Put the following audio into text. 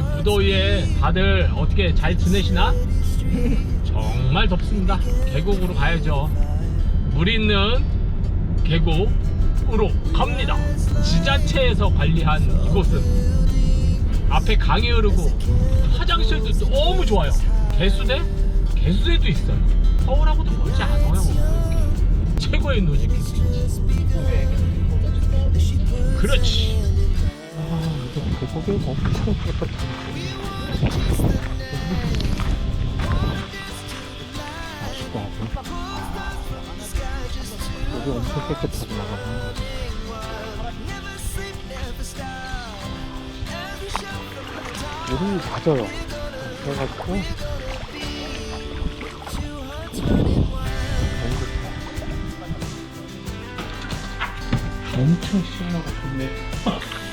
아 무더위에 다들 어떻게 잘 지내시나? 정말 덥습니다. 계곡으로 가야죠. 물 있는 계곡으로 갑니다. 지자체에서 관리한 이곳은 앞에 강이 흐르고 화장실도 너무 좋아요. 개수대? 개수대도 있어요. 서울하고도 멀지 않아요. 최고의 노지 캐스팅. 그렇지. 계곡이 엄청 깨끗하네. 아쉽다. 아, 여기 엄청 깨끗하게 나가네. 물이 맞아요. 그래가지고. 엄청 시원하고 좋네.